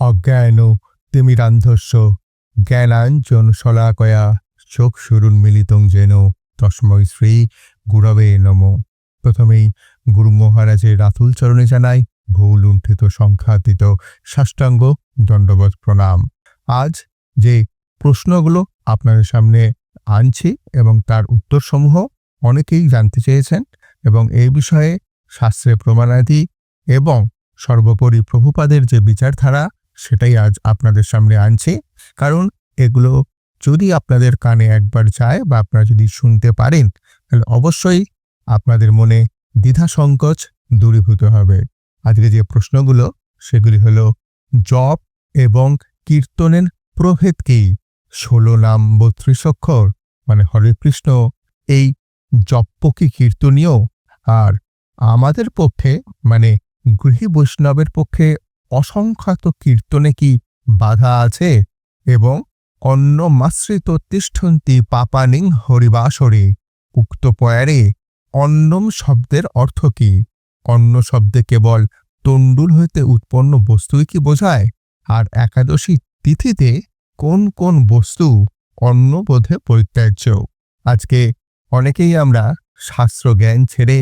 অজ্ঞান তিমিরান্ধস্য জ্ঞানাঞ্জন শলাকয়া চোখ শুরুন মিলিতং যেন তস্মৈ শ্রী গুরবে নম। প্রথমেই গুরু মহারাজের রাতুল চরণে জানাই ভুল লুণ্ঠিত সংখ্যাতীত সাষ্টাঙ্গ দণ্ডবত প্রণাম। আজ যে প্রশ্নগুলো আপনাদের সামনে আনছি এবং তার উত্তরসমূহ অনেকেই জানতে চেয়েছেন এবং এই বিষয়ে শাস্ত্রে প্রমাণাদি এবং সর্বোপরি প্রভুপাদের যে বিচারধারা সেটাই আজ আপনাদের সামনে আনছি। কারণ এগুলো যদি আপনাদের কানে একবার যায় বা আপনারা যদি শুনতে পারেন, তাহলে অবশ্যই আপনাদের মনে দ্বিধা সংকোচ দূরীভূত হবে। আজকে যে প্রশ্নগুলো, সেগুলি হলো, জপ এবং কীর্তনের প্রভেদ কি? ষোলো নাম বত্রিশ অক্ষর মানে হরে কৃষ্ণ, এই জপ্য কি কীর্তনীয়? আর আমাদের পক্ষে মানে গৃহী বৈষ্ণবের পক্ষে অসংখ্যাত কীর্তনে কি বাধা আছে? এবং অন্নমাশ্রিত তিষ্ঠন্তি পাপানিং হরিবাসরে, উক্ত পয়ারে অন্নম শব্দের অর্থ কি? অন্ন শব্দে কেবল তণ্ডুল হইতে উৎপন্ন বস্তুই কি বোঝায়? আর একাদশী তিথিতে কোন কোন বস্তু অন্নবোধে পরিত্যাজ্য? আজকে অনেকেই আমরা শাস্ত্র জ্ঞান ছেড়ে,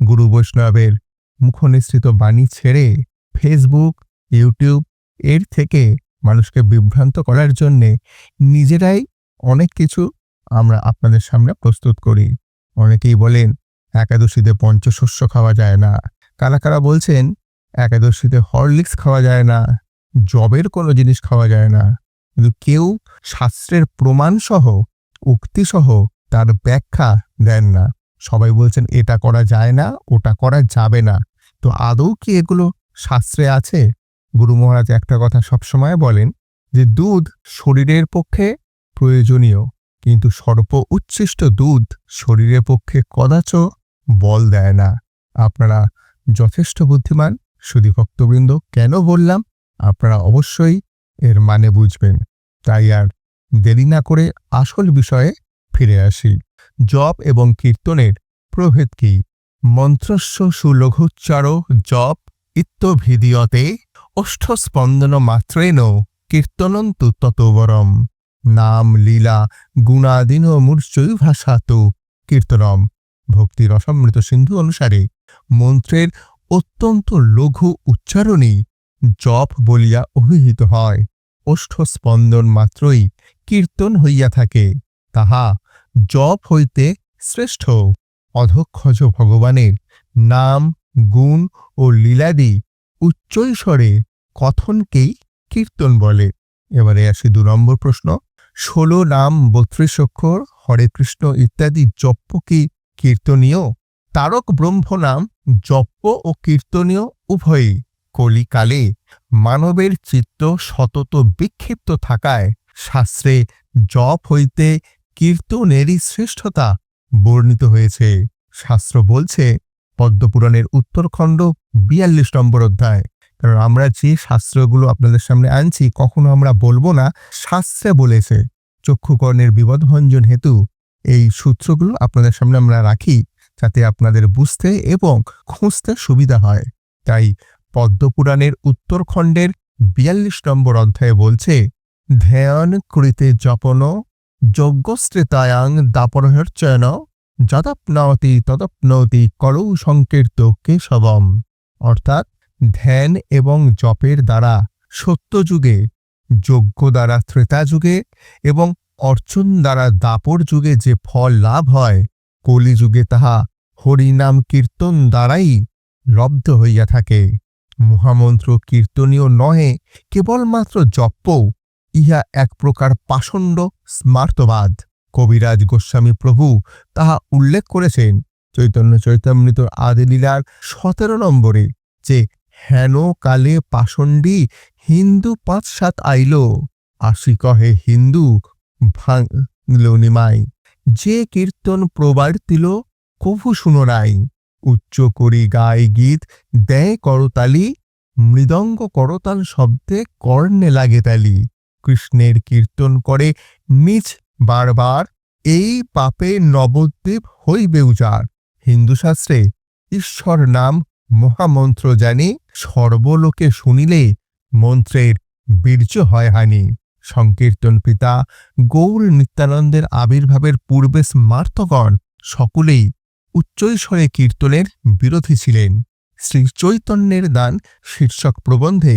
গুরু বৈষ্ণবের মুখনিসৃত বাণী ছেড়ে ফেসবুক ইউটিউব এর থেকে মানুষকে বিভ্রান্ত করার জন্যে নিজেরাই অনেক কিছু আমরা আপনাদের সামনে প্রস্তুত করি। অনেকেই বলেন, একাদশীতে পঞ্চশস্য খাওয়া যায় না। কারা কারা বলছেন, একাদশীতে হরলিক্স খাওয়া যায় না জবের কোনো জিনিস খাওয়া যায় না। কিন্তু কেউ শাস্ত্রের প্রমাণসহ, উক্তিসহ তার ব্যাখ্যা দেন না। সবাই বলছেন, এটা করা যায় না, ওটা করা যাবে না। তো আদৌ কি এগুলো শাস্ত্রে আছে? গুরু মহারাজ একটা কথা সবসময় বলেন যে দুধ শরীরের পক্ষে প্রয়োজনীয়, কিন্তু সর্ব উচ্ছিষ্ট দুধ শরীরের পক্ষে কদাচ বল দেয় না। আপনারা যথেষ্ট বুদ্ধিমান সুদী ভক্তবৃন্দ কেন বললাম? আপনারা অবশ্যই এর মানে বুঝবেন। তাই আর দেরি না করে আসল বিষয়ে ফিরে আসি। জপ এবং কীর্তনের প্রভেদ কি? মন্ত্রস্য সুলঘুচ্চার জপ ইত্যভিদীয়তে ওষ্ঠস্পন্দন মাত্রেন কীর্তনন্তু ততবরম। নাম, লীলা, গুণাদিন মূর্চৈ ভাষাত কীর্তনম। ভক্তি রসামৃত সিন্ধু অনুসারে মন্ত্রের অত্যন্ত লঘু উচ্চারণই জপ বলিয়া অভিহিত হয়। ওষ্ঠস্পন্দন মাত্রই কীর্তন হইয়া থাকে। তাহা জপ হইতে শ্রেষ্ঠ। অধক্ষজ ভগবানের নাম, গুণ ও লীলাদি উচ্চৈস্বরে কথনকেই কীর্তন বলে। এবারে আসি দু নম্বর প্রশ্ন। ষোলো নাম বত্রিশ অক্ষর, হরে কৃষ্ণ ইত্যাদি জপ্য কি কীর্তনীয়? তারক ব্রহ্ম নাম জপ্য ও কীর্তনীয় উভয়ই। কলিকালে মানবের চিত্ত সতত বিক্ষিপ্ত থাকায় শাস্ত্রে জপ হইতে কীর্তনেরই শ্রেষ্ঠতা বর্ণিত হয়েছে। শাস্ত্র বলছে পদ্মপুরাণের উত্তরখণ্ড বিয়াল্লিশ নম্বর অধ্যায়। কারণ আমরা যে শাস্ত্রগুলো আপনাদের সামনে আনছি, কখনো আমরা বলব না, শাস্ত্রে বলেছে, চক্ষুকর্ণের বিবদভঞ্জন হেতু এই সূত্রগুলো আপনাদের সামনে আমরা রাখি, যাতে আপনাদের বুঝতে এবং খুঁজতে সুবিধা হয়। তাই পদ্মপুরাণের উত্তরখণ্ডের বিয়াল্লিশ নম্বর অধ্যায়ে বলছে, ধ্যান কৃতে জপন যজ্ঞশ্রেতায়াং দাপরহর্চয়ন যদপ্নতি তদপ্নতি করৌ সংকীর্ত কেশবম। অর্থাৎ ধ্যান এবং জপের দ্বারা সত্যযুগে, যজ্ঞ দ্বারা ত্রেতা যুগে এবং অর্চন দ্বারা দাপর যুগে যে ফল লাভ হয়, কলিযুগে তাহা হরিনাম কীর্তন দ্বারাই লব্ধ হইয়া থাকে। মহামন্ত্র কীর্তনীয় নহে, কেবলমাত্র জপ্য ইহা এক প্রকার পাষণ্ড স্মার্তবাদ। কবিরাজ গোস্বামী প্রভু তাহা উল্লেখ করেছেন চৈতন্য চৈতামৃত আদিলীলার সতেরো নম্বরে যে, হেন কালে পাষণ্ডী হিন্দু পাঁচ সাত আইল, আসি কহে হিন্দু ভাঙল নিমাই। যে কীর্তন প্রবার্তিল, কভু শুনরাই উচ্চ করি গায় গীত দেয় করতালি মৃদঙ্গ করতাল শব্দে কর্ণে লাগে তালি। কৃষ্ণের কীর্তন করে নিজ বারবার, এই পাপে নবদ্বীপ হইবে উজার হিন্দুশাস্ত্রে ঈশ্বর নাম মহামন্ত্র জানি, সর্বলোকে শুনিলে মন্ত্রের বীর্য হয় হানি। সংকীর্তন পিতা গৌর নিত্যানন্দের আবির্ভাবের পূর্বে স্মার্তগণ সকলেই উচ্চৈস্বরে কীর্তনের বিরোধী ছিলেন। শ্রী চৈতন্যের দান শীর্ষক প্রবন্ধে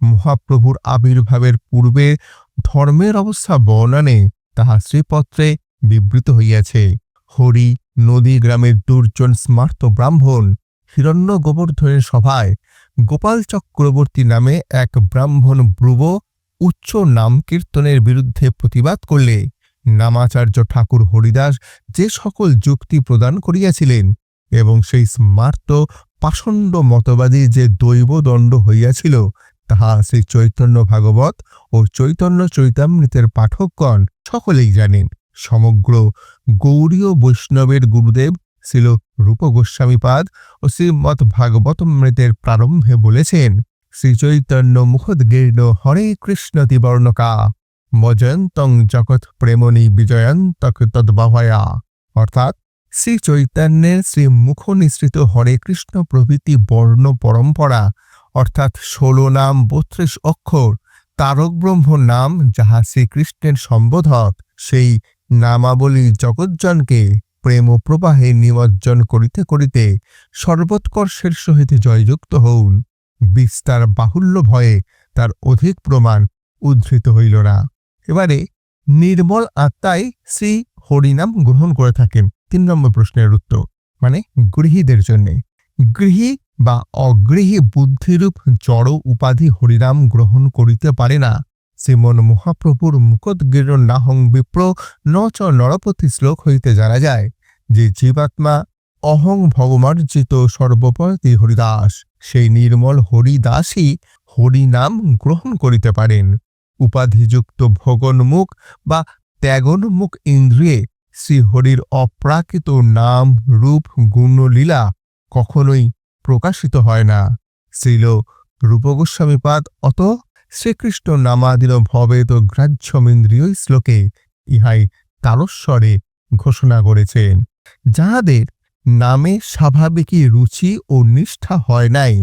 মহাপ্রভুর আবির্ভাবের পূর্বে ধর্মের অবস্থা বর্ণনে তাহা শ্রীপত্রে বিবৃত হইয়াছে, হরি নদী গ্রামের দুর্জন স্মার্ত ব্রাহ্মণ হিরণ্য গোবর্ধনের সভায় গোপাল চক্রবর্তী নামে এক ব্রাহ্মণ ব্রুব উচ্চ নাম কীর্তনের বিরুদ্ধে প্রতিবাদ করলে নামাচার্য ঠাকুর হরিদাস যে সকল যুক্তি প্রদান করিয়াছিলেন এবং সেই স্মার্ত পাষণ্ড মতবাদী যে দৈবদণ্ড হইয়াছিল তাহা শ্রী চৈতন্য ভাগবত ও চৈতন্য চৈতামৃতের পাঠকগণ সকলেই জানেন। সমগ্র গৌরীয় বৈষ্ণবের গুরুদেব ছিল রূপ গোস্বামীপাদ ও শ্রীমৎ ভাগবতমৃতের প্রারম্ভে বলেছেন শ্রীচৈতন্য মুখোদ্গীর্ণ হরে কৃষ্ণ তিবর্ণকা মজয়ন্তং জগৎ প্রেমণী বিজয়ন্তক তদ্বাহয়া। অর্থাৎ শ্রী চৈতন্যের শ্রী মুখ নিঃসৃত হরে কৃষ্ণ প্রভৃতি বর্ণ পরম্পরা অর্থাৎ ষোলো নাম বত্রিশ অক্ষর, তারক ব্রহ্ম নাম যাহা শ্রীকৃষ্ণের সম্বোধক, সেই নামাবলী জগজ্জনকে প্রেম প্রবাহে নিমজ্জন করিতে করিতে সর্বোৎকর্ষের সহিত জয়যুক্ত হউন। বিস্তার বাহুল্য ভয়ে তার অধিক প্রমাণ উদ্ধৃত হইল না। এবারে নির্মল আত্মাই শ্রী হরিনাম গ্রহণ করে থাকেন। তিন নম্বর প্রশ্নের উত্তর মানে গৃহীদের জন্যে। গৃহী বা অগৃহী বুদ্ধিরূপ জড় উপাধি হরিনাম গ্রহণ করিতে পারে না। শ্রীমন মহাপ্রভুর মুখোদ্গীর্ণ নাহং বিপ্র ন চ নরপতি শ্লোক হইতে জানা যায় যে জীবাত্মা অহং ভগমার্জিত সর্বপতি হরিদাস, সেই নির্মল হরিদাসই হরিনাম গ্রহণ করিতে পারেন। উপাধিযুক্ত ভোগন্মুখ বা ত্যাগন্মুখ ইন্দ্রিয়ে শ্রীহরির অপ্রাকৃত নাম, রূপ, গুণলীলা কখনোই প্রকাশিত হয় না। শ্রীল রূপগোস্বামীপাদ অত শ্রীকৃষ্ণ নামাদিন ভবেত গ্রাহ্যমিন্দ্রিয় শ্লোকে ইহাই তারস্বরে ঘোষণা করেছেন। যাহাদের নামে স্বাভাবিকই রুচি ও নিষ্ঠা হয় নাই,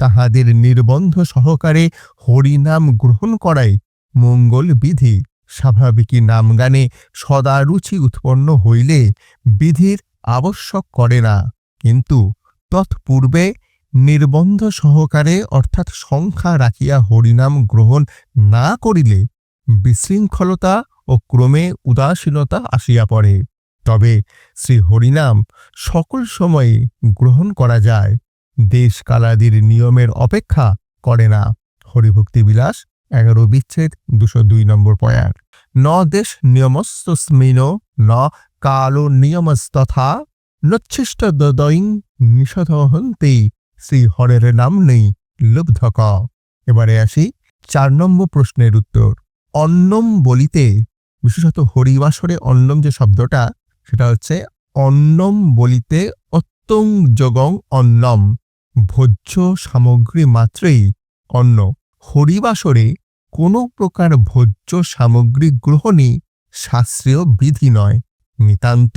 তাহাদের নির্বন্ধ সহকারে হরিনাম গ্রহণ করাই মঙ্গল বিধি। স্বাভাবিকই নাম গানে সদা রুচি উৎপন্ন হইলে বিধির আবশ্যক করে না, কিন্তু তৎপূর্বে নির্বন্ধ সহকারে অর্থাৎ সংখ্যা রাখিয়া হরিনাম গ্রহণ না করিলে বিশৃঙ্খলতা ও ক্রমে উদাসীনতা আসিয়া পড়ে। তবে শ্রী হরিনাম সকল সময়ে গ্রহণ করা যায় দেশ কালাদির নিয়মের অপেক্ষা করে না। হরিভক্তি বিলাস, এগারো বিচ্ছেদ, দুশো দুই নম্বর পয়ার। ন দেশ নিয়মস্তস্মিন, ন কালো নিয়মস্তথা নচ্ছিষ্ট দদয়িং নিষধহন্তে শ্রী হরের নাম নেই লুব্ধক। এবারে আসি চার নম্বর প্রশ্নের উত্তর। অন্নম বলিতে, বিশেষত হরিবাসরে অন্নম যে শব্দটা, সেটা হচ্ছে অন্নম বলিতে অত্যং যোগং অন্নম, ভোজ্য সামগ্রী মাত্রেই অন্ন। হরিবাসরে কোনো প্রকার ভোজ্য সামগ্রী গ্রহণই শাস্ত্রীয় বিধি নয়। নিতান্ত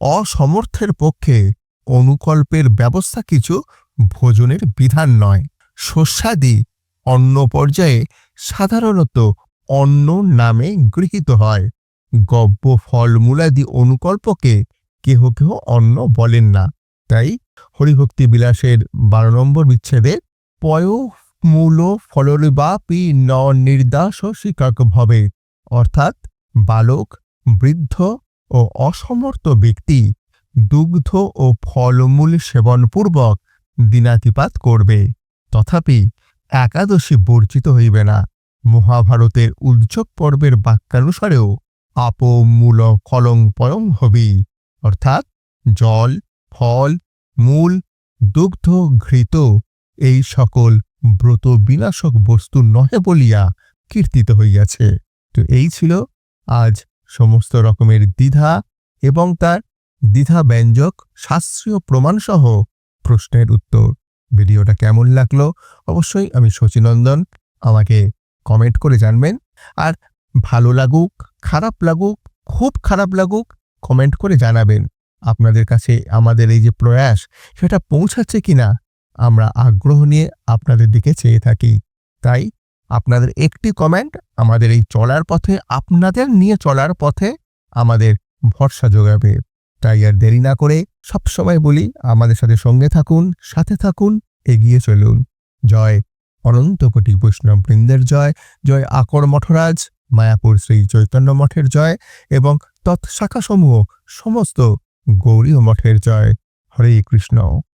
অসমর্থের পক্ষে অনুকল্পের ব্যবস্থা কিছু ভোজনের বিধান নয়। শস্যাদি অন্ন পর্যায়ে সাধারণত অন্ন নামে গৃহীত হয়। গব্য ফলমূলাদি অনুকল্পকে কেহ কেহ অন্ন বলেন না। তাই হরিভক্তি বিলাসের বারো নম্বর বিচ্ছেদে পয় মূল ফলরিবাপি ন নির্দাস শিকাক ভবে। অর্থাৎ বালক, বৃদ্ধ ও অসমর্থ ব্যক্তি দুগ্ধ ও ফলমূল সেবনপূর্বক দিনাতিপাত করবে। তথাপি একাদশী বর্জিত হইবে না। মহাভারতের উদ্যোগ পর্বের বাক্যানুসারেও আপ মূল ফলং পয়ং হবি। অর্থাৎ জল, ফল, মূল, দুগ্ধ ঘৃত এই সকল ব্রত বিনাশক বস্তু নহে বলিয়া কীর্তিত হইয়াছে। তো এই ছিল আজ সমস্ত রকমের দ্বিধা এবং তার দ্বিধা ব্যঞ্জক শাস্ত্রীয় প্রমাণসহ প্রশ্নের উত্তর। ভিডিওটা কেমন লাগল অবশ্যই আমি শচীনন্দন আমাকে কমেন্ট করে জানবেন। আর ভালো লাগুক, খারাপ লাগুক, খুব খারাপ লাগুক কমেন্ট করে জানাবেন। আপনাদের কাছে আমাদের এই যে প্রয়াস, সেটা পৌঁছাচ্ছে কিনা আমরা আগ্রহ নিয়ে আপনাদের দিকে চেয়ে থাকি। তাই আপনাদের একটি কমেন্ট আমাদের এই চলার পথে, আপনাদের নিয়ে চলার পথে আমাদের ভরসা যোগাবে। তাই আর দেরি না করে সবসময় বলি, আমাদের সাথে সঙ্গে থাকুন, সাথে থাকুন, এগিয়ে চলুন। জয় অনন্ত কোটি বৈষ্ণব বৃন্দের জয় জয় আকর মঠরাজ, মায়াপুর শ্রী চৈতন্য মঠের জয় এবং তৎশাখাসমূহ সমস্ত গৌরীয় মঠের জয়। হরে কৃষ্ণ।